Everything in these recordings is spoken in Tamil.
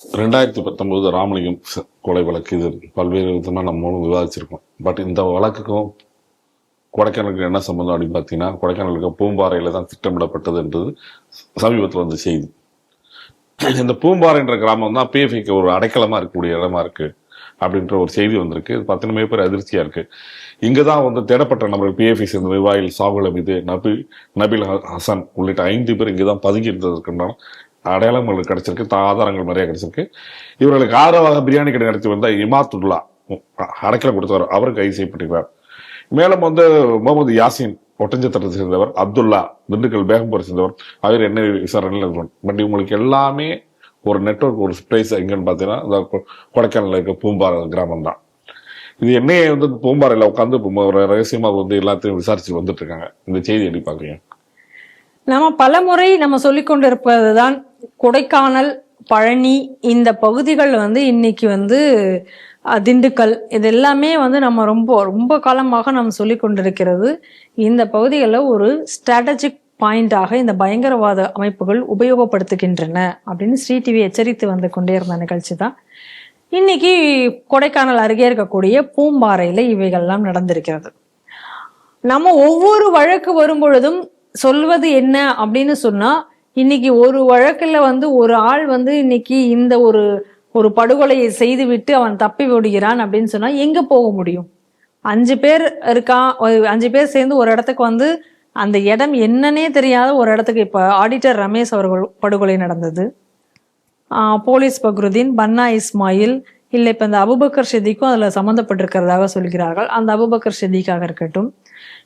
ரெண்டாயிரத்தி பத்தொன்பது ராமலிங்கம் கொலை வழக்கு. இது பல்வேறு விதமாக நம்ம விவாதிச்சிருக்கோம். பட் இந்த வழக்குக்கும் கொடைக்கானலுக்கு என்ன சம்மந்தம் அப்படின்னு பார்த்தீங்கன்னா கொடைக்கானலுக்கு பூம்பாறையில் தான் திட்டமிடப்பட்டது என்றது சமீபத்தில் வந்து செய்தி. இந்த பூம்பாறைன்ற கிராமம் தான் பிஎஃப்ஐக்கு ஒரு அடைக்கலமாக இருக்கக்கூடிய இடமா இருக்கு அப்படின்ற ஒரு செய்தி வந்திருக்கு. இது பார்த்தீங்கன்னா மிகப்பெரிய அதிர்ச்சியாக இருக்கு. இங்கே தான் வந்து தேடப்பட்ட நபர்கள் பிஎஃப்ஐ சேர்ந்த நிர்வாகிகள் சாகுல் அமீது நபி நபில் ஹ- ஹசன் உள்ளிட்ட ஐந்து பேர் இங்கே தான் பதுங்கி இருந்ததற்குண்டான அடையாளங்கள் கிடைச்சிருக்கு ஆதாரங்கள் நிறைய கிடைச்சிருக்கு. இவர்களுக்கு ஆதரவாக பிரியாணி கடை நடத்தி வந்த இமாத்துல்லா அடைக்கலம் கொடுத்தவர் அவர் கைது செய்யப்பட்டிருக்கிறார். மேலும் வந்து முகமது யாசின் ஒட்டஞ்சத்திரத்தை சேர்ந்தவர் அப்துல்லா திண்டுக்கல் பேகம்பூரை சேர்ந்தவர் அவர் என்ன விசாரணையில் இருக்கணும்? பட் இவங்களுக்கு எல்லாமே ஒரு நெட்வொர்க் ஒரு ஸ்பேஸ் எங்கன்னு பார்த்தீங்கன்னா இந்த கொ- இருக்க பூம்பாறை கிராமம் தான். இது என்னையே வந்து பூம்பாறையில் உட்காந்து ரகசியமாக வந்து எல்லாத்தையும் விசாரிச்சு வந்துட்டு இருக்காங்க. இந்த செய்தி எப்படி பார்க்குறீங்க? நம்ம பலமுறை நம்ம சொல்லிக் கொண்டிருப்பதுதான் கொடைக்கானல் பழனி இந்த பகுதிகள் வந்து இன்னைக்கு வந்து திண்டுக்கல். இது எல்லாமே வந்து நம்ம ரொம்ப ரொம்ப காலமாக நம்ம சொல்லி கொண்டிருக்கிறது. இந்த பகுதிகளில் ஒரு ஸ்ட்ராட்டஜிக் பாயிண்டாக இந்த பயங்கரவாத அமைப்புகள் உபயோகப்படுத்துகின்றன அப்படின்னு ஸ்ரீ டிவி எச்சரித்து வந்து கொண்டே இருந்த நிகழ்ச்சி தான். இன்னைக்கு கொடைக்கானல் அருகே இருக்கக்கூடிய பூம்பாறையில் இவைகள்லாம் நடந்திருக்கிறது. நம்ம ஒவ்வொரு வழக்கு வரும் பொழுதும் சொல்வது என்ன அப்படின்னு சொன்னா இன்னைக்கு ஒரு வழக்கில் வந்து ஒரு ஆள் வந்து இன்னைக்கு இந்த ஒரு ஒரு படுகொலையை செய்துவிட்டு அவன் தப்பி விடுகிறான் அப்படின்னு சொன்னா எங்க போக முடியும்? அஞ்சு பேர் இருக்கான் அஞ்சு பேர் சேர்ந்து ஒரு இடத்துக்கு வந்து அந்த இடம் என்னன்னே தெரியாத ஒரு இடத்துக்கு இப்ப ஆடிட்டர் ரமேஷ் அவர்கள் படுகொலை நடந்தது. போலீஸ் பக்ருதீன் பன்னா இஸ்மாயில் இல்லை இப்போ இந்த அபுபக்கர் ஷெதிக்கும் அதில் சம்மந்தப்பட்டிருக்கிறதாக சொல்கிறார்கள். அந்த அபுபக்கர் ஷெதிக்காக இருக்கட்டும்.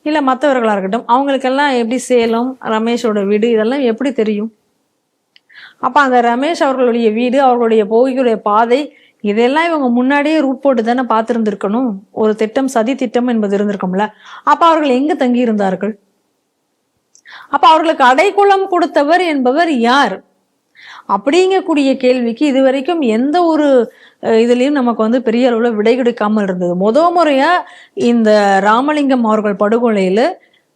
இல்லை மற்றவர்களாக இருக்கட்டும் அவங்களுக்கெல்லாம் எப்படி சேலம் ரமேஷோட வீடு இதெல்லாம் எப்படி தெரியும்? அப்போ அந்த ரமேஷ் அவர்களுடைய வீடு அவர்களுடைய போகியுடைய பாதை இதெல்லாம் இவங்க முன்னாடியே ரூட் போட்டு தானே பார்த்துருந்துருக்கணும்? ஒரு திட்டம் சதி திட்டம் என்பது இருந்திருக்கும்ல. அப்போ அவர்கள் எங்கு தங்கி இருந்தார்கள் அப்ப அவர்களுக்கு அடைக்குளம் கொடுத்தவர் என்பவர் யார்? அப்படிங்கக்கூடிய கேள்விக்கு இதுவரைக்கும் எந்த ஒரு இதுலேயும் நமக்கு வந்து பெரிய அளவில் விடை கிடைக்காமல் இருந்தது. முத முறையாக இந்த ராமலிங்கம் அவர்கள் படுகொலையில்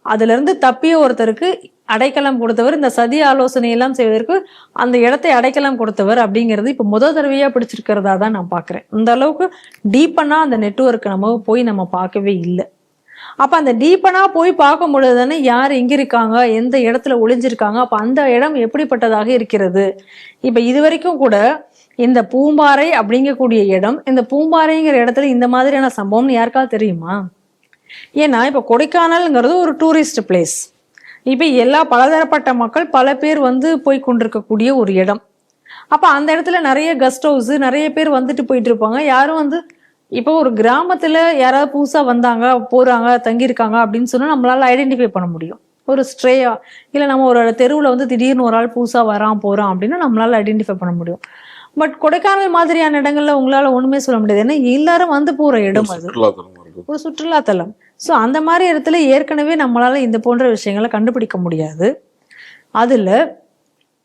அதுலேருந்து தப்பிய ஒருத்தருக்கு அடைக்கலம் கொடுத்தவர் இந்த சதி ஆலோசனை எல்லாம் செய்வதற்கு அந்த இடத்தை அடைக்கலம் கொடுத்தவர் அப்படிங்கிறது இப்போ முதல் தடவையாக பிடிச்சிருக்கிறதா தான் நான் பார்க்குறேன் இந்த அளவுக்கு டீப்பனாக அந்த நெட்வொர்க் நம்ம போய் நம்ம பார்க்கவே இல்லை. அப்போ அந்த டீப்பனாக போய் பார்க்கும் பொழுது தானே யார் எங்க இருக்காங்க எந்த இடத்துல ஒளிஞ்சிருக்காங்க அப்போ அந்த இடம் எப்படிப்பட்டதாக இருக்கிறது? இப்போ இது வரைக்கும் கூட இந்த பூம்பாறை அப்படிங்கக்கூடிய இடம் இந்த பூம்பாறைங்கிற இடத்துல இந்த மாதிரியான சம்பவம்னு யாருக்காவது தெரியுமா? ஏன்னா இப்போ கொடைக்கானல்ங்கிறது ஒரு டூரிஸ்ட் பிளேஸ் இப்போ எல்லா பலதரப்பட்ட மக்கள் பல பேர் வந்து போய் கொண்டிருக்கக்கூடிய ஒரு இடம். அப்போ அந்த இடத்துல நிறைய கெஸ்ட் ஹவுஸ் நிறைய பேர் வந்துட்டு போயிட்டு இருப்பாங்க. யாரும் வந்து இப்போ ஒரு கிராமத்தில் யாராவது புதுசாக வந்தாங்க போகிறாங்க தங்கியிருக்காங்க அப்படின்னு சொன்னால் நம்மளால் ஐடென்டிஃபை பண்ண முடியும். ஒரு ஸ்ட்ரேயா இல்லை நம்ம ஒரு தெருவில் வந்து திடீர்னு ஒரு ஆள் புதுசாக வரான் போகிறோம் அப்படின்னா நம்மளால் ஐடென்டிஃபை பண்ண முடியும். பட் கொடைக்கானல் மாதிரியான இடங்கள்ல உங்களால ஒண்ணுமே சொல்ல முடியாது. ஏன்னா எல்லாரும் வந்து போற இடம் அது. ஒரு சுற்றுலாத்தலம். ஸோ அந்த மாதிரி இடத்துல ஏற்கனவே நம்மளால இந்த போன்ற விஷயங்களை கண்டுபிடிக்க முடியாது. அதுல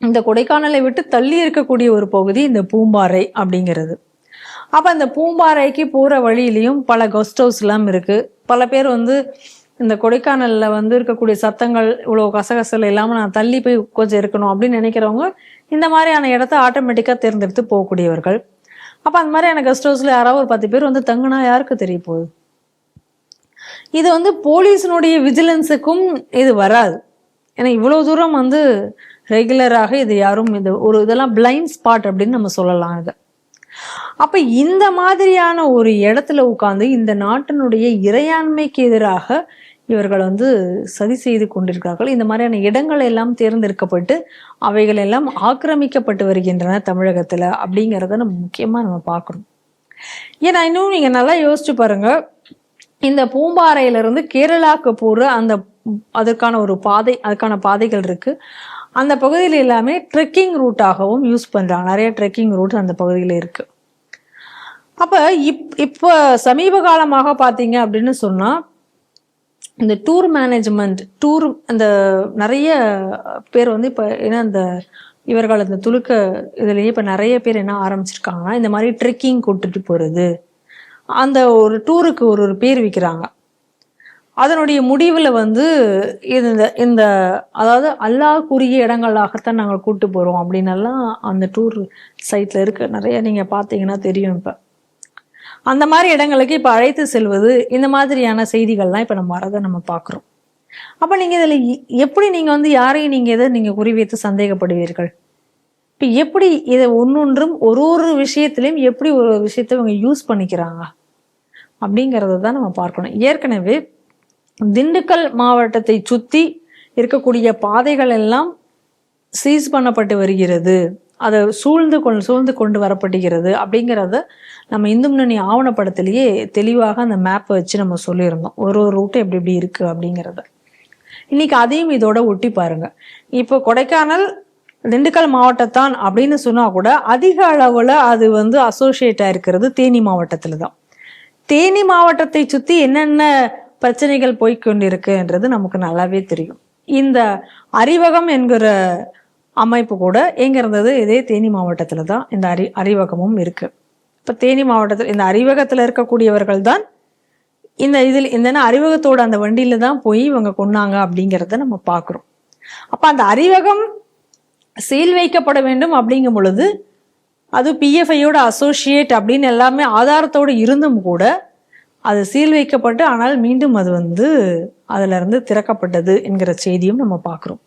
இந்த கொடைக்கானலை விட்டு தள்ளி இருக்கக்கூடிய ஒரு பகுதி இந்த பூம்பாறை அப்படிங்கிறது. அப்ப அந்த பூம்பாறைக்கு போற வழியிலையும் பல கெஸ்ட் ஹவுஸ் எல்லாம் இருக்கு. பல பேர் வந்து இந்த கொடைக்கானலில் வந்து இருக்கக்கூடிய சத்தங்கள் இவ்வளோ கசகசல் இல்லாமல் நான் தள்ளி போய் கொஞ்சம் இருக்கணும் அப்படின்னு நினைக்கிறவங்க இந்த மாதிரியான இடத்த ஆட்டோமேட்டிக்காக தேர்ந்தெடுத்து போகக்கூடியவர்கள். அப்போ அந்த மாதிரியான கெஸ்ட் ஹவுஸில் யாராவது ஒரு பத்து பேர் வந்து தங்குனா யாருக்கு தெரிய போகுது? இது வந்து போலீஸினுடைய விஜிலன்ஸுக்கும் இது வராது. ஏன்னா இவ்வளோ தூரம் வந்து ரெகுலராக இது யாரும் இது ஒரு இதெல்லாம் பிளைண்ட் ஸ்பாட் அப்படின்னு நம்ம சொல்லலாம் இதை. அப்போ இந்த மாதிரியான ஒரு இடத்துல உட்காந்து இந்த நாட்டினுடைய இறையாண்மைக்கு எதிராக இவர்கள் வந்து சதி செய்து கொண்டிருக்கிறார்கள். இந்த மாதிரியான இடங்கள் எல்லாம் தேர்ந்தெடுக்கப்பட்டு அவைகள் எல்லாம் ஆக்கிரமிக்கப்பட்டு வருகின்றன தமிழகத்தில் அப்படிங்கிறத நம்ம முக்கியமாக நம்ம பார்க்கணும். ஏன்னா இன்னும் நீங்கள் நல்லா யோசிச்சு பாருங்க. இந்த பூம்பாறையிலிருந்து கேரளாவுக்கு கேரளாக்கு அந்த அதற்கான ஒரு பாதை அதுக்கான பாதைகள் இருக்குது அந்த பகுதியில் எல்லாமே ட்ரெக்கிங் ரூட்டாகவும் யூஸ் பண்ணுறாங்க நிறைய ட்ரெக்கிங் ரூட் அந்த பகுதியில் இருக்குது அப்போ இப் இப்போ சமீப காலமாக பார்த்தீங்க அப்படின்னு சொன்னால் இந்த டூர் மேனேஜ்மெண்ட் டூர் அந்த நிறைய பேர் வந்து இப்போ ஏன்னா இந்த இவர்கள் இந்த துலுக்க இதுலேயே இப்போ நிறைய பேர் என்ன ஆரம்பிச்சிருக்காங்கன்னா இந்த மாதிரி ட்ரெக்கிங் கூட்டுட்டு போகிறது அந்த ஒரு டூருக்கு ஒரு ஒரு பேர் விற்கிறாங்க அதனுடைய முடிவில் வந்து இந்த இந்த அதாவது அல்லாஹ் இடங்களாகத்தான் நாங்கள் கூட்டு போகிறோம் அப்படின்னெல்லாம் அந்த டூர் சைட்டில் இருக்க. நிறைய நீங்கள் பார்த்தீங்கன்னா தெரியும் இப்போ. அந்த மாதிரி இடங்களுக்கு இப்போ அழைத்து செல்வது இந்த மாதிரியான செய்திகள்லாம் இப்போ நம்ம வரதை நம்ம பார்க்குறோம் அப்போ நீங்கள் இதில் எப்படி நீங்கள் வந்து யாரையும் நீங்கள் எதை நீங்கள் குறிவைத்து சந்தேகப்படுவீர்கள்? இப்போ எப்படி இதை ஒன்றொன்றும் ஒரு ஒரு விஷயத்துலையும் எப்படி ஒரு ஒரு விஷயத்தை இவங்க யூஸ் பண்ணிக்கிறாங்க? அப்படிங்கிறத தான் நம்ம பார்க்கணும். ஏற்கனவே திண்டுக்கல் மாவட்டத்தை சுற்றி இருக்கக்கூடிய பாதைகள் எல்லாம் சீஸ் பண்ணப்பட்டு வருகிறது. அதை சூழ்ந்து கொ சூழ்ந்து கொண்டு வரப்படுகிறது அப்படிங்கிறத நம்ம இந்து முன்னணி ஆவணப்படத்திலேயே தெளிவாக அந்த மேப்பை வச்சு நம்ம சொல்லியிருந்தோம். ஒரு ஒரு ரூட்டு எப்படி எப்படி இருக்கு அப்படிங்கிறத. இன்னைக்கு அதையும் இதோட ஒட்டி பாருங்க. இப்போ கொடைக்கானல் திண்டுக்கல் மாவட்டத்தான் அப்படின்னு சொன்னா கூட அதிக அளவுல அது வந்து அசோசியேட் ஆயிருக்கிறது தேனி மாவட்டத்துல தான். தேனி மாவட்டத்தை சுத்தி என்னென்ன பிரச்சனைகள் போய்கொண்டிருக்குன்றது நமக்கு நல்லாவே தெரியும். இந்த அறிவகம் என்கிற அமைப்பு கூட எங்கே இருந்தது? இதே தேனி மாவட்டத்தில் தான் இந்த அறி அறிவகமும் இருக்குது இப்போ தேனி மாவட்டத்தில் இந்த அறிவகத்தில் இருக்கக்கூடியவர்கள் தான் இந்த இதில் இந்த அறிவகத்தோட அந்த வண்டியில் தான் போய் இவங்க கொன்னாங்க அப்படிங்கிறத நம்ம பார்க்குறோம் அப்போ அந்த அறிவகம் சீல் வைக்கப்பட வேண்டும் அப்படிங்கும் பொழுது அது பிஎஃப்ஐயோட அசோசியேட் அப்படின்னு எல்லாமே ஆதாரத்தோடு இருந்தும் கூட அது சீல் வைக்கப்பட்டு ஆனால் மீண்டும் அது வந்து அதுல இருந்து திறக்கப்பட்டது என்கிற செய்தியும் நம்ம பார்க்குறோம்.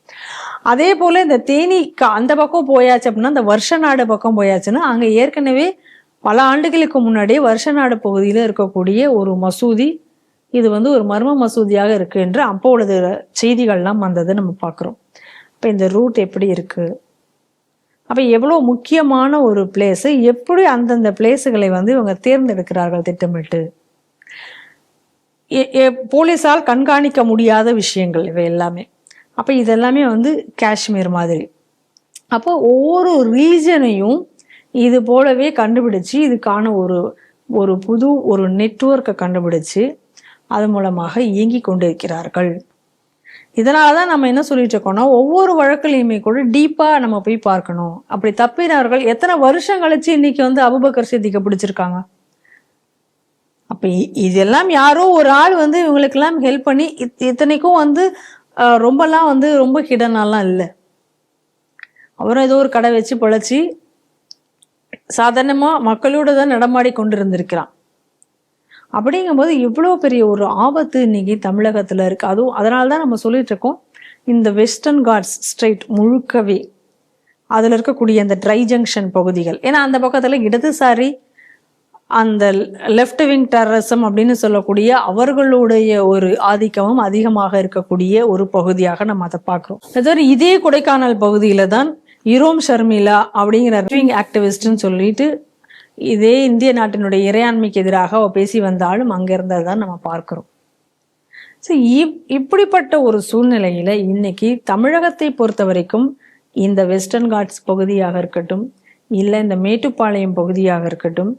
அதே போல இந்த தேனி அந்த பக்கம் போயாச்சு அப்படின்னா இந்த வருஷ நாடு பக்கம் போயாச்சுன்னா அங்கே ஏற்கனவே பல ஆண்டுகளுக்கு முன்னாடியே வருஷ நாடு பகுதியில் இருக்கக்கூடிய ஒரு மசூதி இது வந்து ஒரு மர்ம மசூதியாக இருக்கு என்று அப்போ உள்ளது செய்திகள்லாம் வந்ததை நம்ம பார்க்குறோம். இப்போ இந்த ரூட் எப்படி இருக்கு? அப்போ எவ்வளோ முக்கியமான ஒரு பிளேஸு எப்படி அந்தந்த பிளேஸுகளை வந்து இவங்க தேர்ந்தெடுக்கிறார்கள் திட்டமிட்டு? போலீஸால் கண்காணிக்க முடியாத விஷயங்கள் இவை எல்லாமே. அப்போ இதெல்லாமே வந்து காஷ்மீர் மாதிரி. அப்போ ஒவ்வொரு ரீஜனையும் இது போலவே கண்டுபிடிச்சு இதுக்கான ஒரு ஒரு புது ஒரு நெட்வொர்க்கை கண்டுபிடிச்சு அது மூலமாக இயங்கி கொண்டிருக்கிறார்கள். இதனால தான் நம்ம என்ன சொல்லிட்டு இருக்கோம்னா ஒவ்வொரு வழக்குலையுமே கூட டீப்பா நம்ம போய் பார்க்கணும். அப்படி தப்பினவர்கள் எத்தனை வருஷம் கழிச்சு இன்னைக்கு வந்து அபுபக்கர் சித்திக்க பிடிச்சிருக்காங்க? அப்போ இ- இதெல்லாம் யாரோ ஒரு ஆள் வந்து இவங்களுக்கெல்லாம் ஹெல்ப் பண்ணி இத்- இத்தனைக்கும் வந்து ரொம்பலாம் வந்து ரொம்ப ஹிடனாலாம் இல்லை. அவரும் ஏதோ ஒரு கடை வச்சு பொழைச்சி சாதாரணமாக மக்களோட தான் நடமாடி கொண்டு இருந்திருக்கிறான் அப்படிங்கும்போது இவ்வளோ பெரிய ஒரு ஆபத்து இன்னைக்கு தமிழகத்தில் இருக்குது அதுவும் அதனால தான் நம்ம சொல்லிட்டு இருக்கோம் இந்த வெஸ்டர்ன் காட்ஸ் ஸ்ட்ரைட் முழுக்கவே அதில் இருக்கக்கூடிய அந்த ட்ரை ஜங்ஷன் பகுதிகள். ஏன்னா அந்த பக்கத்தில் இடதுசாரி அந்த லெஃப்ட் விங் டெரரிசம் அப்படின்னு சொல்லக்கூடிய அவர்களுடைய ஒரு ஆதிக்கமும் அதிகமாக இருக்கக்கூடிய ஒரு பகுதியாக நம்ம அதை பார்க்குறோம். அதாவது இதே கொடைக்கானல் பகுதியில் தான் இரோம் ஷர்மிளா அப்படிங்கிற விங் ஆக்டிவிஸ்ட்னு சொல்லிட்டு இதே இந்திய நாட்டினுடைய இறையாண்மைக்கு எதிராக அவ பேசி வந்தாலும் அங்க தான் நம்ம பார்க்குறோம். ஸோ இப் இப்படிப்பட்ட ஒரு சூழ்நிலையில் இன்னைக்கு தமிழகத்தை பொறுத்த வரைக்கும் இந்த வெஸ்டர்ன் காட்ஸ் பகுதியாக இருக்கட்டும் இல்லை இந்த மேட்டுப்பாளையம் பகுதியாக இருக்கட்டும்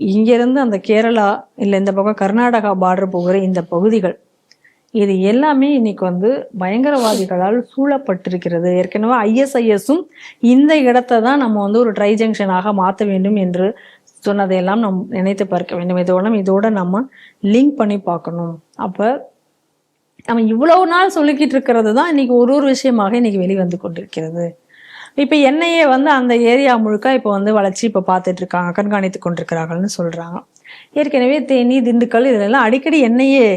இங்கிருந்து அந்த கேரளா இல்லை இந்த பக்கம் கர்நாடகா பார்டர் போகிற இந்த பகுதிகள் இது எல்லாமே இன்னைக்கு வந்து பயங்கரவாதிகளால் சூழப்பட்டிருக்கிறது. ஏற்கனவே ஐஎஸ்ஐஎஸும் இந்த இடத்தை தான் நம்ம வந்து ஒரு ட்ரை ஜங்ஷனாக மாற்ற வேண்டும் என்று சொன்னதையெல்லாம் நம் நினைத்து பார்க்க வேண்டும். இதோட இதோட நம்ம லிங்க் பண்ணி பார்க்கணும். அப்போ நம்ம இவ்வளவு நாள் சொல்லிக்கிட்டு இருக்கிறது தான் இன்னைக்கு ஒரு ஒரு விஷயமாக இன்னைக்கு வெளிவந்து கொண்டிருக்கிறது. இப்போ என்ஐஏ வந்து அந்த ஏரியா முழுக்க இப்போ வந்து வளர்ச்சி இப்போ பார்த்துட்டு இருக்காங்க கண்காணித்து கொண்டிருக்கிறாங்கன்னு சொல்றாங்க. ஏற்கனவே தேனி திண்டுக்கல் இதிலெல்லாம் அடிக்கடி என்ஐஏ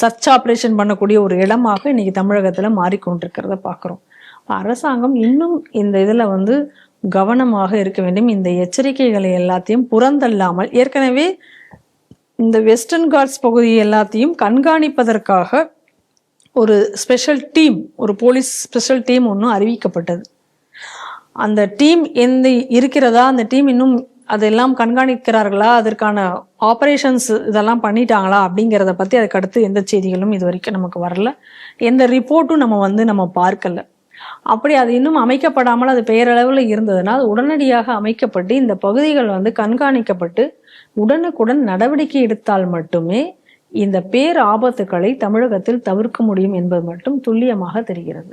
சர்ச் ஆப்ரேஷன் பண்ணக்கூடிய ஒரு இடமாக இன்னைக்கு தமிழகத்தில் மாறிக்கொண்டிருக்கிறத பார்க்குறோம். அரசாங்கம் இன்னும் இந்த இதில் வந்து கவனமாக இருக்க வேண்டும். இந்த எச்சரிக்கைகளை எல்லாத்தையும் புறந்தள்ளாமல் ஏற்கனவே இந்த வெஸ்டர்ன் காட்ஸ் பகுதி எல்லாத்தையும் கண்காணிப்பதற்காக ஒரு ஸ்பெஷல் டீம் ஒரு போலீஸ் ஸ்பெஷல் டீம் ஒன்று அறிவிக்கப்பட்டது. அந்த டீம் எந்த இருக்கிறதா? அந்த டீம் இன்னும் அதெல்லாம் கண்காணிக்கிறார்களா? அதற்கான ஆப்ரேஷன்ஸ் இதெல்லாம் பண்ணிட்டாங்களா? அப்படிங்கிறத பற்றி அதுக்கு அடுத்து எந்த செய்திகளும் இது வரைக்கும் நமக்கு வரல. எந்த ரிப்போர்ட்டும் நம்ம வந்து நம்ம பார்க்கல. அப்படி அது இன்னும் அமைக்கப்படாமல் அது பெயரளவில் இருந்ததுன்னா உடனடியாக அமைக்கப்பட்டு இந்த பகுதிகள் வந்து கண்காணிக்கப்பட்டு உடனுக்குடன் நடவடிக்கை எடுத்தால் மட்டுமே இந்த பேர் ஆபத்துக்களை தமிழகத்தில் தவிர்க்க முடியும் என்பது மட்டும் துல்லியமாக தெரிகிறது.